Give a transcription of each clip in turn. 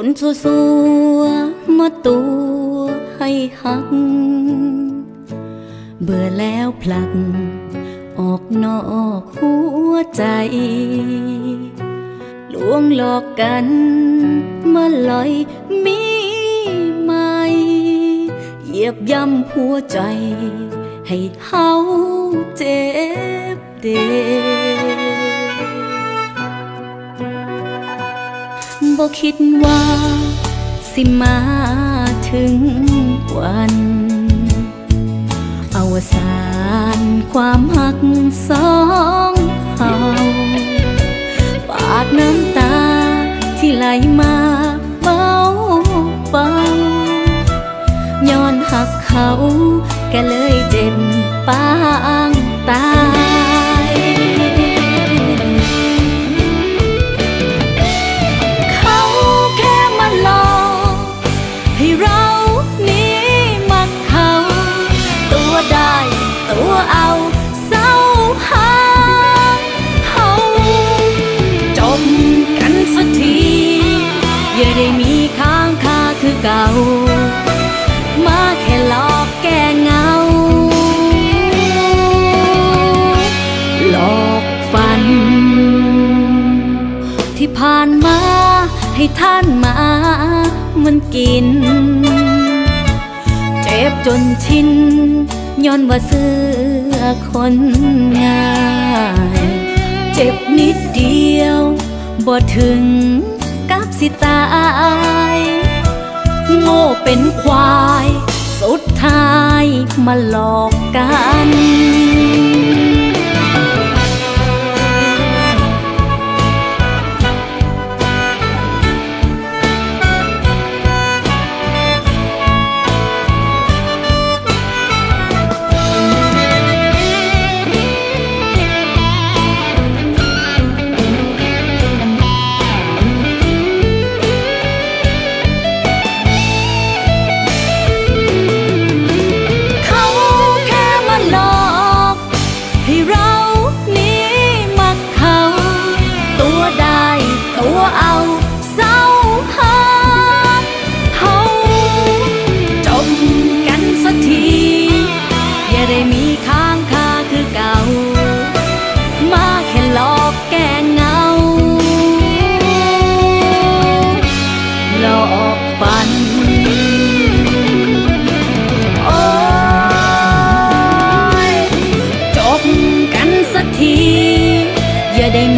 สัวสัวมาตัวให้หัก เบื่อแล้วผลัก ออกนอกหัวใจ ลวงหลอกกันมาลอยมีไหมเหยียบย่ำหัวใจ ให้เฮาเจ็บเด บ่คิดว่า สิมาถึงวัน อวสานความหักสองเฮาปาดน้ำตาที่ไหลมาเบาเบาย้อนหักเขาก็เลยเจ็บปางตายเขา มาแค่หลอกแก้เงา หลอกฝัน ที่ผ่านมาให้ท่านมามันกิน เจ็บจนชินย้อนว่าเสื้อคนง่ายเจ็บนิดเดียวบ่ถึงกับสิตาย โง่เป็นควาย สุดท้ายมาหลอกกัน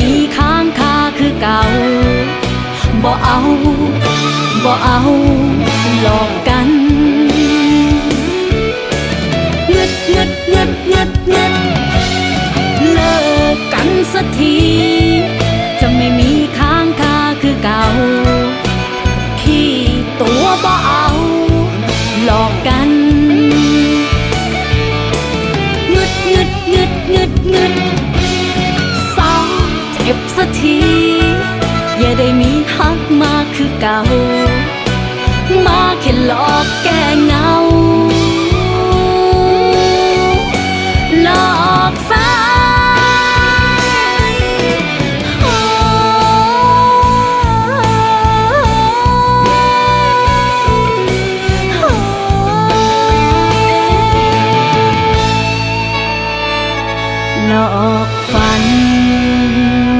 มีค้างคาคือเก่าบ่เอาบ่เอาหลอกกัน หลอกฝัน